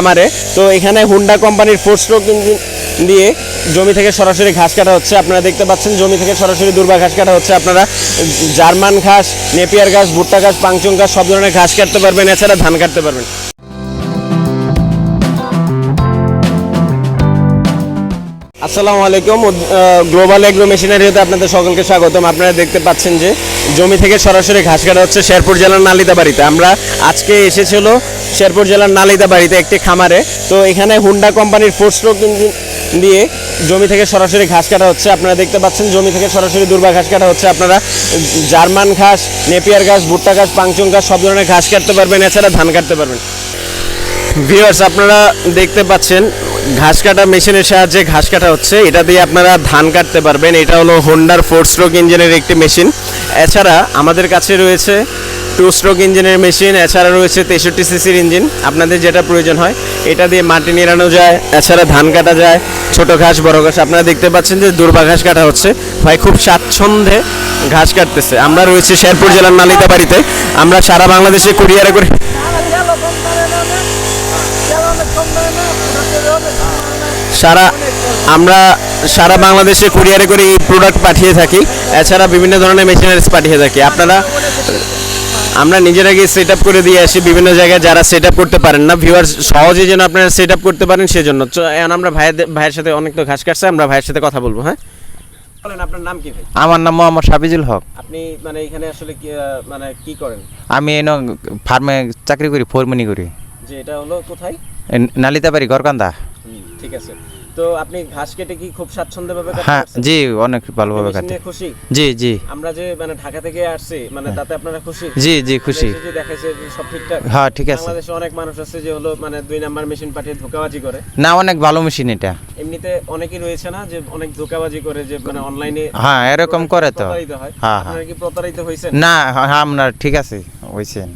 আমারে তো এখানে হুন্ডা কোম্পানির ফোর স্ট্রোক ইঞ্জিন দিয়ে জমি থেকে সরাসরি ঘাস কাটা হচ্ছে। আপনারা দেখতে পাচ্ছেন জমি থেকে সরাসরি দুর্বা ঘাস কাটা হচ্ছে। আপনারা জার্মান ঘাস, নেপিয়ার ঘাস, ভুট্টা ঘাস, পাংচুং ঘাস, সব ধরনের ঘাস কাটতে পারবেন। এছাড়া ধান কাটতে পারবেন। আসসালামু আলাইকুম। গ্লোবাল এগ্রো মেশিনারিতে আপনাদের সকলকে স্বাগতম। আপনারা দেখতে পাচ্ছেন যে জমি থেকে সরাসরি ঘাস কাটা হচ্ছে শেরপুর জেলার নালিতাবাড়িতে। আমরা আজকে এসেছিল শেরপুর জেলার নালিতাবাড়িতে একটি খামারে। তো এখানে হুন্ডা কোম্পানির ফোর স্ট্রোক দিয়ে জমি থেকে সরাসরি ঘাস কাটা হচ্ছে। আপনারা দেখতে পাচ্ছেন জমি থেকে সরাসরি দুর্বা ঘাস কাটা হচ্ছে। আপনারা জার্মান ঘাস, নেপিয়ার ঘাস, ভুট্টা ঘাস, পাংচুং ঘাস, সব ধরনের ঘাস কাটতে পারবেন। এছাড়া ধান কাটতে পারবেন। ভিউয়ার্স, আপনারা দেখতে পাচ্ছেন ঘাস কাটা মেশিনের সাহায্যে ঘাস কাটা হচ্ছে। এটা দিয়ে আপনারা ধান কাটতে পারবেন। এটা হলো হোন্ডার ফোর স্ট্রোক ইঞ্জিনের একটি মেশিন। এছাড়া আমাদের কাছে রয়েছে টু স্ট্রোক ইঞ্জিনের মেশিন। এছাড়া রয়েছে তেষট্টি সিসির ইঞ্জিন আপনাদের যেটা প্রয়োজন হয়, এটা দিয়ে মাটি নিড়ানো যায়। এছাড়া ধান কাটা যায়। ছোট ঘাস, বড় ঘাস। আপনারা দেখতে পাচ্ছেন যে দুর্বা ঘাস কাটা হচ্ছে। ভাই, খুব স্বাচ্ছন্দ্যে ঘাস কাটতেছে। আমরা রয়েছি শেরপুর জেলার নালিতা বাড়িতে। আমরা সারা বাংলাদেশে কুরিয়ারে করে সারা আমরা সারা বাংলাদেশে কুরিয়ারে করে এই প্রোডাক্ট পাঠিয়ে থাকি। এছাড়া বিভিন্ন ধরনের মেশিনারিজ পাঠিয়ে থাকি। আপনারা আমরা নিজেরা গিয়ে সেট আপ করে দিয়ে আসি বিভিন্ন জায়গায় যারা সেট আপ করতে পারেন না। ভিউয়ার সহজে যেন আপনারা সেট আপ করতে পারেন সেজন্য। এখন আমরা ভাইয়ের ভাইয়ের সাথে অনেক তো ঘাস কাটছে আমরা ভাইয়ের সাথে কথা বলব হ্যাঁ? বলেন আপনার নাম কি ভাই? আমার নাম মোহাম্মদ সাবিজুল হক। আপনি মানে এখানে আসলে কি মানে কি করেন? আমি এন ফার্মে চাকরি করি ফোরমনি করি। যে এটা হলো কোথায়? নালিতাবাড়ি গরকান্দা ঠিক আছে। তো আপনি ঘাস কেটে কি খুব স্বাচ্ছন্দ্যভাবে কাটতে হ্যাঁ জি অনেক ভালোভাবে মেশিন কাটে। খুশি? জি জি। আমরা যে মানে ঢাকা থেকে আসছি মানে তাতে আপনারা খুশি? জি জি খুশি। যে দেখাইছে যে সব ঠিকঠাক? হ্যাঁ ঠিক আছে। বাংলাদেশে অনেক মানুষ আছে যে হলো মানে দুই নাম্বার মেশিন পাঠিয়ে ধোকাবাজি করে। না অনেক ভালো মেশিন এটা। এমনিতে অনেকেই রয়েছে না যে অনেক ধোকাবাজি করে যে মানে অনলাইনে হ্যাঁ এরকম করে তো। প্রতারিত হয়। হ্যাঁ হ্যাঁ। আপনারা কি প্রতারিত হয়েছেন? না হ্যাঁ আমরা ঠিক আছে হয়েছেন।